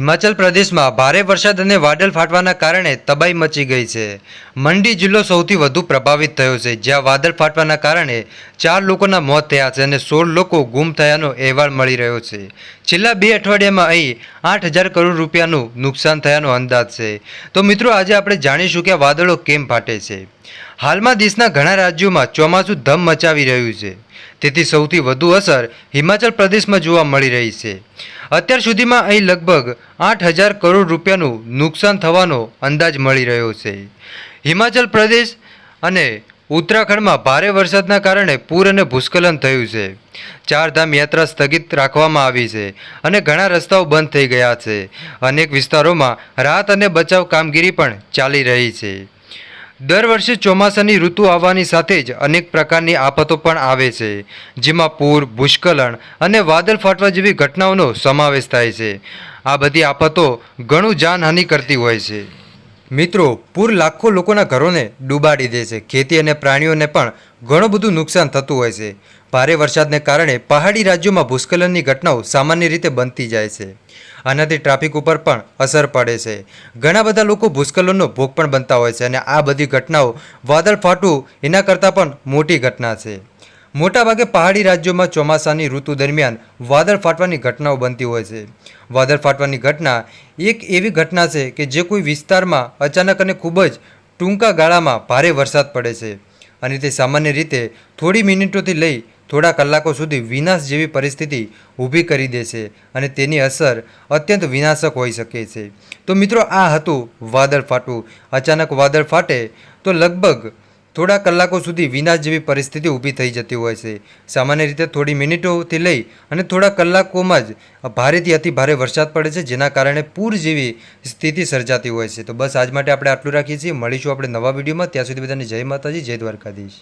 હિમાચલ પ્રદેશમાં ભારે વરસાદ અને વાદળ ફાટવાના કારણે તબાહી મચી ગઈ છે. મંડી જિલ્લો સૌથી વધુ પ્રભાવિત થયો છે, જ્યાં વાદળ ફાટવાના કારણે ચાર લોકોના મોત થયા છે અને સોળ લોકો ગુમ થયાનો અહેવાલ મળી રહ્યો છે. છેલ્લા બે અઠવાડિયામાં અહીં આઠ હજાર કરોડ રૂપિયાનું નુકસાન થયાનો અંદાજ છે. તો મિત્રો, આજે આપણે જાણીશું કે વાદળો કેમ ફાટે છે. હાલમાં દેશના ઘણા રાજ્યોમાં ચોમાસું ધમ મચાવી રહ્યું છે. તેથી સૌથી વધુ અસર હિમાચલ પ્રદેશમાં જોવા મળી રહી છે. અત્યાર સુધીમાં અહીં લગભગ આઠ હજાર કરોડ રૂપિયાનું નુકસાન થવાનો અંદાજ મળી રહ્યો છે. હિમાચલ પ્રદેશ અને ઉત્તરાખંડમાં ભારે વરસાદના કારણે પૂર અને ભૂસ્ખલન થયું છે. ચારધામ યાત્રા સ્થગિત રાખવામાં આવી છે અને ઘણા રસ્તાઓ બંધ થઈ ગયા છે. અનેક વિસ્તારોમાં રાહત અને બચાવ કામગીરી પણ ચાલી રહી છે. દર વર્ષે ચોમાસાની ઋતુ આવવાની સાથે જ અનેક પ્રકારની આફતો પણ આવે છે. જેમાં પૂર, ભૂસ્ખલન અને વાદળ ફાટવા જેવી ઘટનાઓનો સમાવેશ થાય છે. આ બધી આફતો ઘણું જાનહાનિ કરતી હોય છે. મિત્રો, પૂર લાખો લોકોના ઘરોને ડૂબાડી દે છે. ખેતી અને પ્રાણીઓને પણ ઘણું બધું નુકસાન થતું હોય છે. ભારે વરસાદને કારણે પહાડી રાજ્યોમાં ભૂસ્ખલનની ઘટનાઓ સામાન્ય રીતે બનતી જાય છે આનાથી ટ્રાફિક ઉપર પણ અસર પડે છે. ઘણા બધા લોકો ભૂસ્ખલનનો ભોગ પણ બનતા હોય છે અને આ બધી ઘટનાઓ વાદળ ફાટવું એના કરતાં પણ મોટી ઘટના છે. મોટાભાગે પહાડી રાજ્યોમાં ચોમાસાની ઋતુ દરમિયાન વાદળ ફાટવાની ઘટનાઓ બનતી હોય છે. વાદળ ફાટવાની ઘટના એક એવી ઘટના છે કે જે કોઈ વિસ્તારમાં અચાનક અને ખૂબ જ ટૂંકા ગાળામાં ભારે વરસાદ પડે છે અને તે સામાન્ય રીતે થોડી મિનિટોથી લઈ થોડા કલાકો સુધી વિનાશ જેવી પરિસ્થિતિ ઊભી કરી દે છે અને તેની અસર અત્યંત વિનાશક હોઈ શકે છે. તો મિત્રો, આ હતું વાદળ ફાટવું. અચાનક વાદળ ફાટે તો લગભગ થોડા કલાકો સુધી વિનાશ જેવી પરિસ્થિતિ ઊભી થઈ જતી હોય છે. સામાન્ય રીતે થોડી મિનિટોથી લઈ અને થોડા કલાકોમાં જ ભારેથી અતિ ભારે વરસાદ પડે છે, જેના કારણે પૂર જેવી સ્થિતિ સર્જાતી હોય છે. તો બસ આજ માટે આપણે આટલું રાખીએ છીએ. મળીશું આપણે નવા વિડીયોમાં. ત્યાં સુધી બધાને જય માતાજી, જય દ્વારકાધીશ.